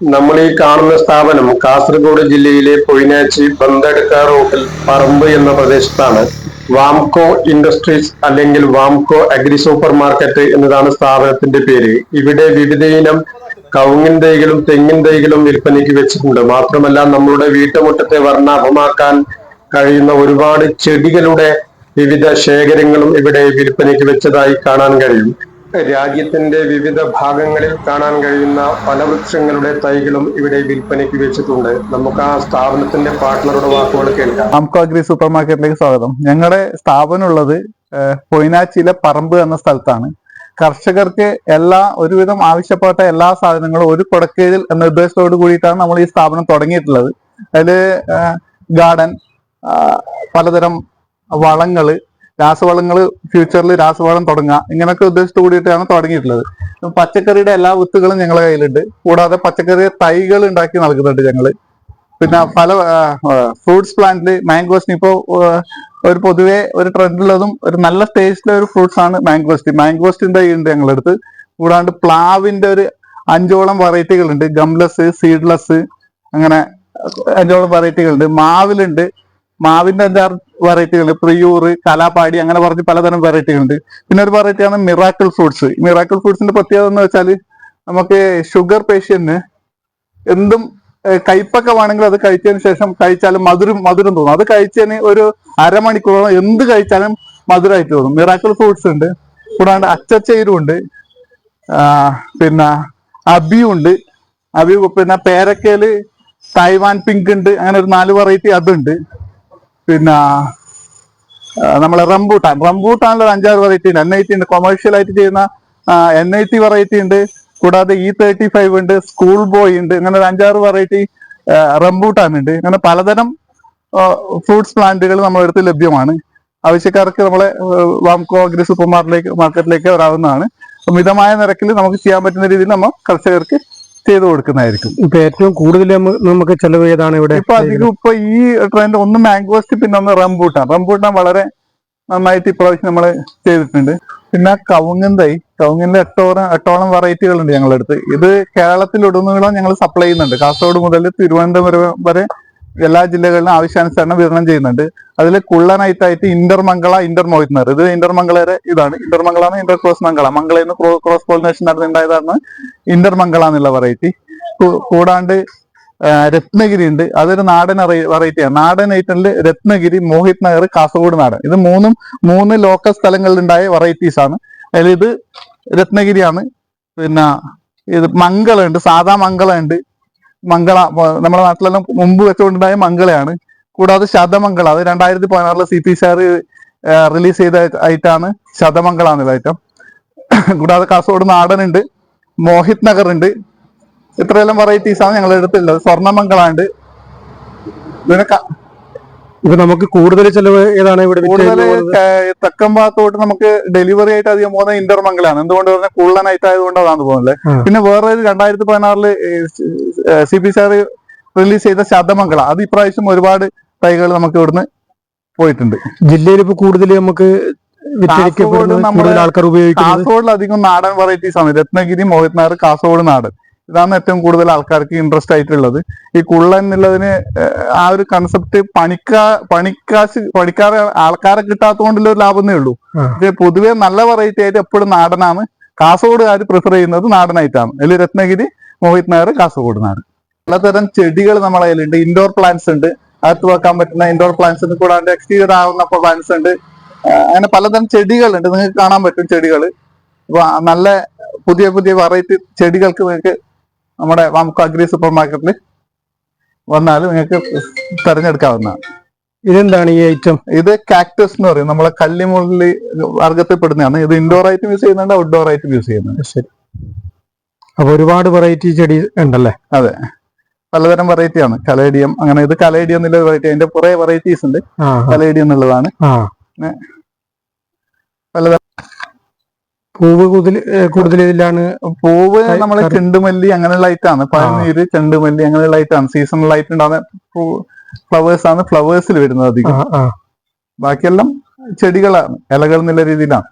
നമ്മൾ ഈ കാണുന്ന സ്ഥാപനം കാസർഗോഡ് ജില്ലയിലെ കൊയിനാച്ചി ബന്തടുക്ക റോഡിൽ പറമ്പ് എന്ന പ്രദേശത്താണ്. വാംകോ ഇൻഡസ്ട്രീസ് അല്ലെങ്കിൽ വാംകോ അഗ്രി സൂപ്പർ മാർക്കറ്റ് എന്നതാണ് സ്ഥാപനത്തിന്റെ പേര്. ഇവിടെ വിവിധ ഇനം കവുങ്ങിൻ തൈകളും തെങ്ങിൻ തൈകളും വിൽപ്പനയ്ക്ക് വെച്ചിട്ടുണ്ട്. മാത്രമല്ല നമ്മളുടെ വീട്ടുമുറ്റത്തെ വർണാഭമാക്കാൻ കഴിയുന്ന ഒരുപാട് ചെടികളുടെ വിവിധ ശേഖരങ്ങളും ഇവിടെ വിൽപ്പനയ്ക്ക് വെച്ചതായി കാണാൻ കഴിയും. രാജ്യത്തിന്റെ വിവിധ ഭാഗങ്ങളിൽ കാണാൻ കഴിയുന്ന പല വൃക്ഷങ്ങളുടെ തൈകളും ഇവിടെ വിൽപ്പനയ്ക്ക് വെച്ചിട്ടുണ്ട്. നമുക്ക് ആ സ്ഥാപനത്തിന്റെ പാർട്ട്ണറുടെ വാക്കുകൾ കേൾക്കാം. നമുക്ക് അഗ്രി സൂപ്പർ മാർക്കറ്റിലേക്ക് സ്വാഗതം. ഞങ്ങളുടെ സ്ഥാപനം ഉള്ളത് പൊയിനാച്ചിയിലെ പറമ്പ് എന്ന സ്ഥലത്താണ്. കർഷകർക്ക് എല്ലാ ഒരുവിധം ആവശ്യപ്പെട്ട എല്ലാ സാധനങ്ങളും ഒരു കൊടക്കീഴിൽ എന്ന ഉദ്ദേശത്തോട് കൂടിയിട്ടാണ് നമ്മൾ ഈ സ്ഥാപനം തുടങ്ങിയിട്ടുള്ളത്. അതിൽ ഗാർഡൻ പലതരം വളങ്ങൾ രാസവളങ്ങൾ ഫ്യൂച്ചറിൽ രാസവളം തുടങ്ങുക ഇങ്ങനൊക്കെ ഉദ്ദേശത്തോട് കൂടിയിട്ടാണ് തുടങ്ങിയിട്ടുള്ളത്. പച്ചക്കറിയുടെ എല്ലാ വിത്തുകളും ഞങ്ങളുടെ കയ്യിലുണ്ട്. കൂടാതെ പച്ചക്കറി തൈകൾ ഉണ്ടാക്കി നൽകുന്നുണ്ട് ഞങ്ങൾ പിന്നെ പല ഫ്രൂട്ട്സ് പ്ലാന്റിൽ മാംഗോസ്റ്റിന് ഇപ്പോൾ ഒരു പൊതുവെ ഒരു ട്രെൻഡുള്ളതും ഒരു നല്ല ടേസ്റ്റിലെ ഒരു ഫ്രൂട്ട്സ് ആണ് മാംഗോസ്റ്റി തൈ ഉണ്ട് ഞങ്ങളുടെ അടുത്ത്. കൂടാണ്ട് പ്ലാവിന്റെ ഒരു അഞ്ചോളം വെറൈറ്റികൾ ഉണ്ട് ഗംലെസ് സീഡ്ലെസ് അങ്ങനെ അഞ്ചോളം വെറൈറ്റികളുണ്ട് മാവിലുണ്ട്. മാവിന്റെ അഞ്ചാറ് വെറൈറ്റികൾ പ്രിയൂറ് കലാപാടി അങ്ങനെ പറഞ്ഞ് പലതരം വെറൈറ്റികളുണ്ട് പിന്നെ ഒരു വെറൈറ്റിയാണ് മിറാക്കിൾ ഫ്രൂട്ട്സ് മിറാക്കിൾ ഫ്രൂട്ട്സിന്റെ പ്രത്യേകത എന്ന് വെച്ചാൽ നമുക്ക് ഷുഗർ പേഷ്യന്റിന് എന്തും കയ്പൊക്കെ വേണമെങ്കിൽ അത് കഴിച്ചതിന് ശേഷം കഴിച്ചാലും മധുരം മധുരം തോന്നും. അത് കഴിച്ചതിന് ഒരു അരമണിക്കൂറോളം എന്ത് കഴിച്ചാലും മധുരമായിട്ട് തോന്നും. മിറാക്കിൾ ഫ്രൂട്ട്സ് ഉണ്ട്. കൂടാണ്ട് അച്ചച്ചേരുണ്ട് പിന്നെ അബിയും ഉണ്ട്. അബി പിന്നെ പേരക്കയിൽ തായ്വാൻ പിങ്ക് ഉണ്ട്. അങ്ങനെ ഒരു നാല് വെറൈറ്റി അതുണ്ട് പിന്നെ നമ്മളെ റംബൂട്ടാൻ. റംബൂട്ടാനുള്ള അഞ്ചാറ് വെറൈറ്റി ഉണ്ട്. എൻ ഐ ടി ഉണ്ട്. കൊമേഴ്ഷ്യൽ ആയിട്ട് ചെയ്യുന്ന എൻ ഐ ടി വെറൈറ്റി ഉണ്ട്. കൂടാതെ ഇ തേർട്ടി ഫൈവ് ഉണ്ട്. സ്കൂൾ ബോയ് ഉണ്ട്. ഇങ്ങനെ ഒരു അഞ്ചാറ് വെറൈറ്റി റംബൂട്ടാൻ ഉണ്ട്. അങ്ങനെ പലതരം ഫ്രൂട്ട്സ് പ്ലാന്റുകൾ നമ്മുടെ അടുത്ത് ലഭ്യമാണ്. ആവശ്യക്കാർക്ക് നമ്മളെ വാംകോ അഗ്രി സൂപ്പർ മാർക്കറ്റിലേക്ക് മാർക്കറ്റിലേക്ക് വരാവുന്നതാണ്. മിതമായ നിരക്കിൽ നമുക്ക് ചെയ്യാൻ പറ്റുന്ന രീതിയിൽ നമ്മൾ കർഷകർക്ക് ചെയ്തു കൊടുക്കുന്നതായിരിക്കും. ഇപ്പൊ ഏറ്റവും കൂടുതൽ നമുക്ക് ചെലവ് ഏതാണ് ഇവിടെ? ഇപ്പൊ അധികം ഇപ്പൊ ഈ ട്രെൻഡ് ഒന്ന് മാംഗോസ്റ്റ് പിന്നെ ഒന്ന് റംബൂട്ടാൻ. റംബൂട്ടാൻ വളരെ നന്നായിട്ട് ഇപ്രാവശ്യം നമ്മൾ ചെയ്തിട്ടുണ്ട്. പിന്നെ കവുങ്ങൻ തൈ കവുങ്ങിന്റെ എട്ടോളം എട്ടോളം വെറൈറ്റികൾ ഉണ്ട് ഞങ്ങളുടെ അടുത്ത്. ഇത് കേരളത്തിലുടനീളം ഞങ്ങൾ സപ്ലൈ ചെയ്യുന്നുണ്ട്. കാസർഗോഡ് മുതൽ തിരുവനന്തപുരം വരെ എല്ലാ ജില്ലകളിലും ആവശ്യാനുസരണം വിതരണം ചെയ്യുന്നുണ്ട്. അതിൽ കുള്ളനായിട്ടായിട്ട് ഇന്റർമംഗള ഇന്റർ മോഹിത്നർ ഇത് ഇന്റർമംഗളയുടെ ഇതാണ്. ഇന്റർമംഗളാണ് ഇന്റർ ക്രോസ് മംഗള. മംഗളയിൽ നിന്ന് ക്രോസ് പോളിനേഷൻ നടന്നുണ്ടായതാണ് ഇന്റർമംഗള എന്നുള്ള വെറൈറ്റി കൂടാണ്ട് രത്നഗിരി ഉണ്ട്. അതൊരു നാടൻ വെറൈറ്റിയാണ് നാടൻ ഐറ്റമിൽ രത്നഗിരി മോഹിത് നഗർ കാസർഗോഡ് നാടൻ ഇത് മൂന്നും മൂന്ന് ലോക്കൽ സ്ഥലങ്ങളിലുണ്ടായ വെറൈറ്റീസ് ആണ്. അതിൽ ഇത് രത്നഗിരിയാണ്. പിന്നെ ഇത് മംഗളുണ്ട് സാധാ മംഗള ഉണ്ട്. മംഗള നമ്മുടെ നാട്ടിലെല്ലാം മുമ്പ് വെച്ചുകൊണ്ടുണ്ടായ മംഗളയാണ്. കൂടാതെ ശതമംഗള അത് രണ്ടായിരത്തി പതിനാറിൽ സി പി സാർ റിലീസ് ചെയ്ത ഐറ്റാണ് ശതമംഗള എന്നുള്ള ഐറ്റം. കൂടാതെ കാസർഗോഡ് നാടൻ ഉണ്ട് മോഹിത് നഗർ ഉണ്ട് ഇത്രയെല്ലാം വെറൈറ്റീസ് ആണ് ഞങ്ങളുടെ അടുത്തുള്ളത് സ്വർണമംഗളുണ്ട് ക- ഇപ്പൊ നമുക്ക് കൂടുതൽ ചെലവ് ഏതാണ് ഇവിടെ കൂടുതൽ? തെക്കൻ ഭാഗത്തോട്ട് നമുക്ക് ഡെലിവറി ആയിട്ട് അധികം പോകുന്നത് ഇന്റർമംഗലാണ്. എന്തുകൊണ്ട് പറഞ്ഞാൽ കൂടുതൽ നൈറ്റ് ആയതുകൊണ്ട് അതാണ് പോകുന്നത്. പിന്നെ വേറെ ഒരു രണ്ടായിരത്തി പതിനാറിൽ സി പി സാർ റിലീസ് ചെയ്ത ശതമംഗള അത് ഇപ്രാവശ്യം ഒരുപാട് തൈകൾ നമുക്ക് ഇവിടുന്ന് പോയിട്ടുണ്ട്. ജില്ലയിൽ ഇപ്പൊ കൂടുതൽ നമുക്ക് കാസർഗോഡ് നമ്മുടെ കാസർഗോഡിൽ അധികം നാടൻ വെറൈറ്റീസ് ആണ്. രത്നഗിരി മോഹിത് നായർ കാസർഗോഡ് നാടൻ. ഇതാണ് ഏറ്റവും കൂടുതൽ ആൾക്കാർക്ക് ഇൻട്രസ്റ്റ് ആയിട്ടുള്ളത്. ഈ കുള്ളൻ എന്നുള്ളതിന് ആ ഒരു കൺസെപ്റ്റ് പണിക്കാ പണിക്കാശ് പണിക്കാരെ ആൾക്കാരെ കിട്ടാത്തതുകൊണ്ടുള്ള ഒരു ലാഭമേ ഉള്ളൂ. പക്ഷെ പൊതുവെ നല്ല വെറൈറ്റി ആയിട്ട് എപ്പോഴും നാടനാണ്. കാസർഗോഡുകാർ പ്രിഫർ ചെയ്യുന്നത് നാടനായിട്ടാണ്. അതിൽ രത്നഗിരി മോഹിത് നായർ കാസർഗോഡ് നാട്. പലതരം ചെടികൾ നമ്മളെ കയ്യിലുണ്ട്. ഇൻഡോർ പ്ലാന്റ്സ് ഉണ്ട്. അകത്ത് വെക്കാൻ പറ്റുന്ന ഇൻഡോർ പ്ലാന്റ്സ് ഉണ്ട്. കൂടാണ്ട് എക്സ്റ്റീരിയർ ആവുന്ന പ്ലാന്റ്സ് ഉണ്ട്. അങ്ങനെ പലതരം ചെടികളുണ്ട്. നിങ്ങൾക്ക് കാണാൻ പറ്റും ചെടികൾ അപ്പൊ നല്ല പുതിയ പുതിയ വെറൈറ്റി ചെടികൾക്ക് നിങ്ങൾക്ക് നമ്മുടെ വാംകോ അഗ്രി സൂപ്പർ മാർക്കറ്റിൽ വന്നാൽ നിങ്ങൾക്ക് തിരഞ്ഞെടുക്കാവുന്നതാണ് ഇതെന്താണ് ഈ ഐറ്റം ഇത് കാക്ടസ് എന്ന് പറയും. നമ്മളെ കല്ലിമുള്ളി വർഗത്തിൽ പെടുന്നതാണ്. ഇത് ഇൻഡോർ ആയിട്ടും യൂസ് ചെയ്യുന്നുണ്ട് ഔട്ട്ഡോർ ആയിട്ടും യൂസ് ചെയ്യുന്നുണ്ട്. ശരി. അപ്പൊ ഒരുപാട് വെറൈറ്റി ചെടി ഉണ്ടല്ലേ? അതെ. പലതരം വെറൈറ്റി ആണ്. കലേഡിയം അങ്ങനെ ഇത് കലേഡിയം എന്നുള്ള വെറൈറ്റി അതിന്റെ കുറെ വെറൈറ്റീസ് ഉണ്ട്. കലേഡിയം എന്നുള്ളതാണ്. പലതരം പൂവ് കൂടുതൽ കൂടുതൽ ഇതിലാണ് പൂവ് നമ്മൾ ചെണ്ടുമല്ലി അങ്ങനെയുള്ള ഐറ്റാണ് പഴനീര് ചെണ്ടുമല്ലി അങ്ങനെയുള്ള ഐറ്റാണ് സീസണൽ ആയിട്ട് ഉണ്ടാകുന്ന ഫ്ലവേഴ്സ് ആണ് ഫ്ലവേഴ്സിൽ വരുന്നത് അധികം. ബാക്കിയെല്ലാം ചെടികളാണ്. ഇലകൾ എന്നുള്ള രീതിയിലാണ്.